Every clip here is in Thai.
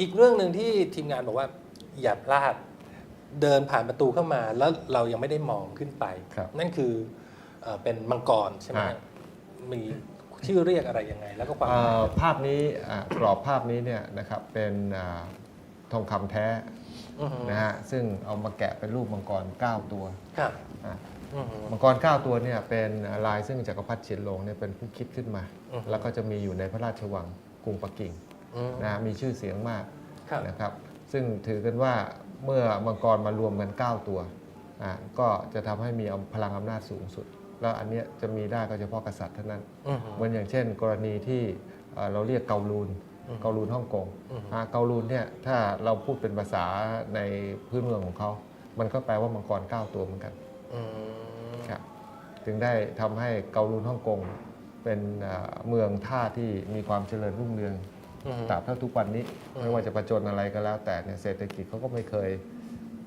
อีกเรื่องหนึ่งที่ทีมงานบอกว่า อย่าพลาดเดินผ่านประตูเข้ามา แล้วเรายังไม่ได้มองขึ้นไป ครับนั่นคือเอ่อเป็นมังกรใช่ไหมอ่าฮะมีชื่อเรียกอะไรยังไง แล้วก็ความหเอ่มายอภาพนี้อ่ากรอบภาพนี้เนี่ยนะครับเป็นอ่าทองคำแท้อือฮึนะฮะซึ่งเอามาแกะเป็นรูปมังกร 9 ตัวครับอะอือฮึ มังกร 9 ตัวเนี่ยเป็นลายซึ่งจักรพรรดิเฉียนหลงเนี่ยเป็นผู้คิดขึ้นมา อือฮึ แล้วก็จะมีอยู่ในพระราชวังกรุงปักกิ่ง อืมนะฮะมีชื่อเสียงมากครับ นะครับ ซึ่งถือกันว่าเมื่อมังกรมารวมกัน 9 ตัวอะก็จะทำให้มีพลังอำนาจสูงสุด แล้วอันเนี้ยจะมีได้ก็เฉพาะกษัตริย์เท่านั้น อือฮึเหมือนอย่างเช่น กรณีที่เอ่อเราเรียกเกาลูนอืมเกาลูนฮ่องกงอืม อ่าเกาลูนเนี่ยถ้าเราพูดเป็นภาษาในพื้นเมืองของเขา มันก็แปลว่ามังกร9ตัวเหมือนกันอืมครับจึงได้ทำให้เกาลูนฮ่องกงเป็นเอ่อเมืองท่าที่มีความเจริญรุ่งเรืองอืม ตราบเท่าทุกวันนี้อืมไม่ว่าจะประจนอะไรก็แล้ว แต่เนี่ยเศรษฐกิจเขาก็ไม่เคย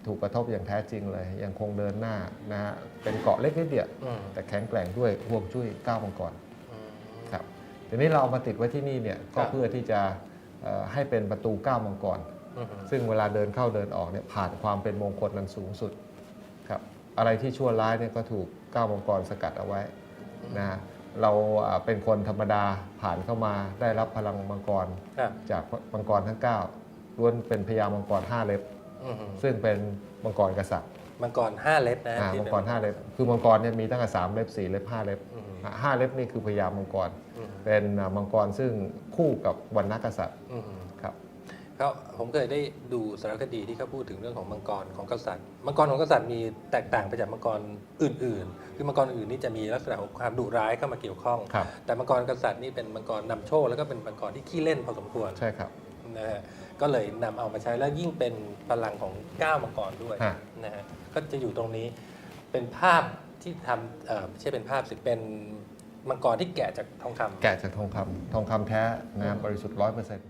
ถูกกระทบอย่างแท้จริงเลย ยังคงเดินหน้านะฮะเป็นเกาะเล็กนิดเดียวอืมแต่แข็งแกร่งด้วยห่วงจุ้ยก้าวมังกรอืมครับทีนี้เราเอามาติดไว้ที่นี่เนี่ยครัก็บเพื่อที่จะเอ่อให้เป็นประตูก้าวมังกรอืมซึ่งเวลาเดินเข้าเดินออกเนี่ยผ่านความเป็นมงคลนั้นสูงสุดครับอะไรที่ชั่วร้ายเนี่ยก็ถูกก้าวมังกรสกัดเอาไว้นะฮะ เราอ่าเป็นคนธรรมดาผ่านเข้ามาได้รับพลังมังกร ครับ จากมังกรทั้ง9ล้วนเป็นพญามังกร5เล็บ อืมซึ่งเป็นมังกรกษัตริย์มังกรห้าเล็บนะอ่าที่มังกร5เล็บ คือมังกรเนี่ยมีตั้งแต่3เล็บ4เล็บ5เล็บอืม อะห้าเล็บนี่คือพญามังกร อืมเป็นอ่ามังกรซึ่งคู่กับวรรณกษัตริย์อืมครับ เขาผมเคยได้ดูสารคดีที่เขาพูดถึงเรื่องของมังกรของกษัตริย์ มังกรของกษัตริย์มีแตกต่างไปจากมังกรอื่น ๆ คือมังกรอื่นนี่จะมีลักษณะของความดุร้ายเข้ามาเกี่ยวข้องครับแต่มังกรกษัตริย์นี่เป็นมังกรนำโชคแล้วก็เป็นมังกรที่ขี้เล่นพอสมควรใช่ครับนะฮะก็เลยนำเอามาใช้แล้วยิ่งเป็นพลังของก้าวมังกรด้วยฮะนะฮะก็จะอยู่ตรงนี้เป็นภาพที่ทำเอ่อไม่ใช่เป็นภาพสิเป็นมังกรที่แกะจากทองคำแกะจากทองคำทองคำแท้นะบริสุทธิ์ร้อยเปอร์เซ็นต์